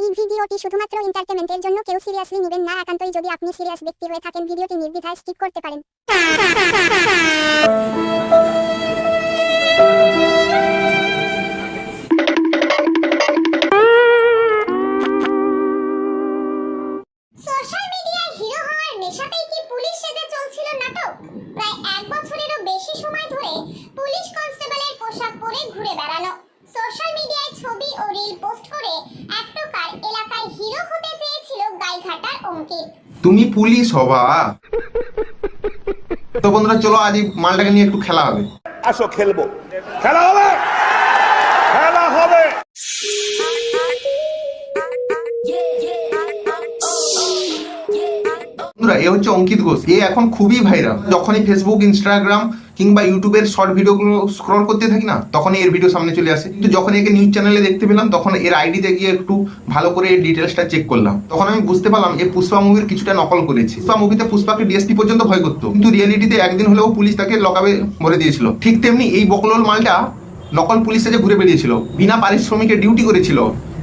এই ভিডিওটি শুধুমাত্র এন্টারটেনমেন্টের জন্য কেউ সিরিয়াসলি নেবেন না, একান্তই যদি আপনি সিরিয়াস ব্যক্তি হয়ে থাকেন, ভিডিওটি নির্দ্বিধায় স্কিপ করতে পারেন। তুমি পুলিশ হবা। তো বন্ধুরা চলো আজ মালটাকে নিয়ে একটু খেলা হবে। আসো খেলব। খেলা হবে? খেলা হবে। বন্ধুরা এ হচ্ছে অঙ্কিত ঘোষ। এ এখন খুবই ভাইরাল যখনই ফেসবুক ইনস্টাগ্রাম কিংবা ইউটিউবের শর্ট ভিডিওগুলো স্ক্রল করতে থাকি না তখন এর ভিডিও সামনে চলে আসে। কিন্তু যখন একে নিউজ চ্যানেলে দেখতে পেলাম, তখন এর আইডিতে গিয়ে একটু ভালো করে এর ডিটেলসটা চেক করলাম। তখন আমি বুঝতে পারলাম এ পুষ্পা মুভির কিছুটা নকল করেছে। পুষ্পা মুভিতে পুষ্পাকে ডিএসপি পর্যন্ত ভয় করতো। কিন্তু রিয়েলিটিতে একদিন হলেও পুলিশ তাকে লকাবে ভরে দিয়েছিল। ঠিক তেমনি এই বকলোল মালটা নকল পুলিশে যে ঘুরে বেরিয়েছিল বিনা পারিশ্রমিকে ডিউটি করেছিল,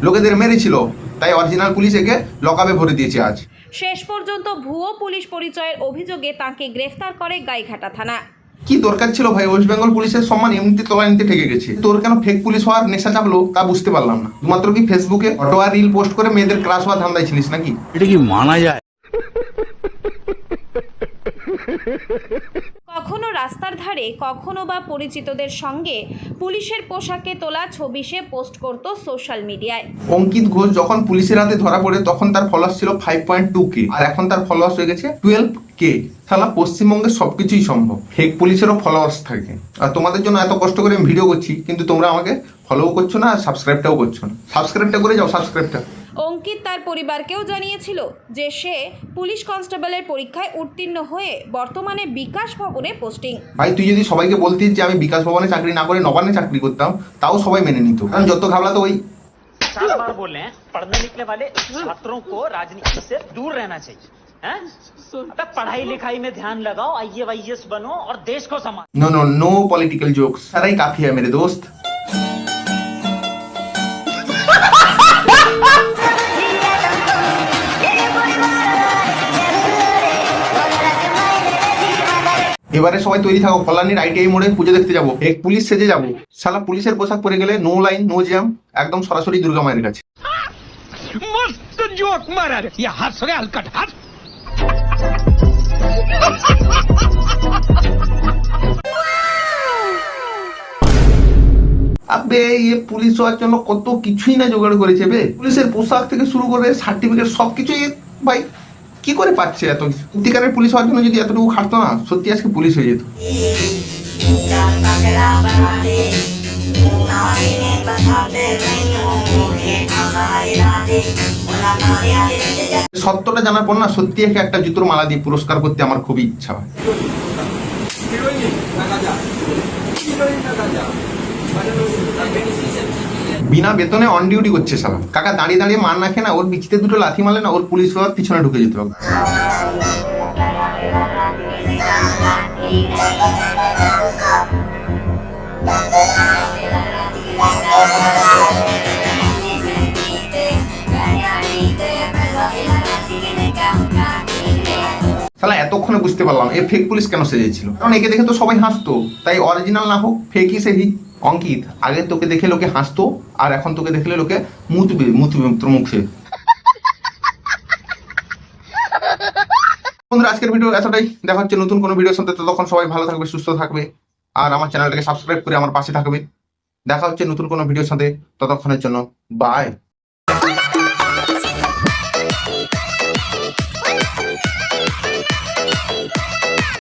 লোকেদের মেরেছিল, তাই অরিজিনাল পুলিশ একে লকাবে ভরে দিয়েছে আজ। শেষ পর্যন্ত ভুয়ো পুলিশ পরিচয়ের অভিযোগে তাকে গ্রেফতার করে গাইঘাটা থানা। কি দরকার ছিল ভাই? ওয়েস্ট বেঙ্গল পুলিশের সম্মান এমনিতে তলা নিতে ঠেকে গেছে। তোর কেন ফেক পুলিশ হওয়ার নেশা চাপলো তা বুঝতে পারলাম না। মাত্র কি ফেসবুকে অটো আর রিল পোস্ট করে মেয়েদের ক্রাশ হওয়ার ধান্দায় ছিলিস নাকি? এটা কি মানা যায়? কখনো রাস্তার ধারে, কখনো বা পরিচিতদের সঙ্গে পুলিশের পোশাকে তোলা ছবি সে পোস্ট করত সোশ্যাল মিডিয়ায়। অঙ্কিত ঘোষ যখন পুলিশের হাতে ধরা পড়ে, তখন তার ফলোয়ার্স ছিল ফাইভ পয়েন্ট টু কে আর এখন তার ফলোয়ার্স হয়ে গেছে টুয়েলভ কে তাহলে পশ্চিমবঙ্গে সবকিছুই সম্ভব। ফেক পুলিশেরও ফলোয়ার্স থাকে। আর তোমাদের জন্য এত কষ্ট করে আমি ভিডিও করছি, কিন্তু তোমরা আমাকে ফলোও করছ না আর সাবস্ক্রাইবটাও করছ না। সাবস্ক্রাইবটা করে যাও সাবস্ক্রাইবটা অঙ্কিত তার পরিবারকেও জানিয়েছিল যে সে পুলিশ কনস্টেবলের পরীক্ষায় উত্তীর্ণ হয়ে বর্তমানে বিকাশ ভবনে পোস্টিং ভাই তুই যদি সবাইকে বলতিস যে আমি বিকাশ ভবনে চাকরি না করে নবান্নে চাকরি করতাম তাও সবাই মেনে নিত কারণ যত ঘাবলা তো ওই चार बार बोले हैं पढ़ने निकले वाले छात्रों को राजनीति से दूर रहना चाहिए हैं? अबे पढ़ाई लिखाई में ध्यान लगाओ आइए वाईएस बनो और देश को संभालो no no no political jokes सारा ही काफी है मेरे दोस्त এবারে সবাই তৈরি থাকো কল্যাণীর আইটিআই মোড়ে পুজো দেখতে যাব। এক পুলিশ সেজে যাব। সালা পুলিশের পোশাক পরে গেলে নো লাইন নো জ্যাম একদম সরাসরি দুর্গা মায়ের কাছে। আবে ইয়ে পুলিশ হওয়ার জন্য কত কিছুই না জোগাড় করেছে বে। পুলিশের পোশাক থেকে শুরু করে সার্টিফিকেট সবকিছুই ভাই। কি করে পাচ্ছে এত? কিছু? সত্যিকারের পুলিশ হওয়ার জন্য যদি এতটুকু খাটতো না, সত্যি আজকে পুলিশ হয়ে যেত। সত্যটা জানার পর না সত্যি একে একটা জুতোর মালা দিয়ে পুরস্কার করতে আমার খুবই ইচ্ছা হয়। বিনা বেতনে অন ডিউটি করছে সালা কাকা দাঁড়িয়ে দাঁড়িয়ে মার খেয়ে না, ওর পিছিতে দুটো লাথি মারলে না ওর পুলিশ হওয়ার পিছনে ঢুকে যেতে শালা, এতক্ষণে বুঝতে পারলাম, এ ফেক পুলিশ কেন সেজেছিল? কারণ একে দেখে তো সবাই হাসতো, তাই অরিজিনাল না হোক ফেকই সেহি অঙ্কিত, আগে তোকে দেখে লোকে হাসতো, আর এখন তোকে দেখলে লোকে মুতবে মুতবে তোর মুখে বন্ধুরা, আজকের ভিডিও এতটাই। দেখা হচ্ছে নতুন কোনো ভিডিও শুনতে ততক্ষণ সবাই ভালো থাকবে, সুস্থ থাকবে, আর আমার চ্যানেলটাকে সাবস্ক্রাইব করে আমার পাশে থাকবে। দেখা হচ্ছে নতুন কোনো ভিডিওর সাথে, ততক্ষণের জন্য বাই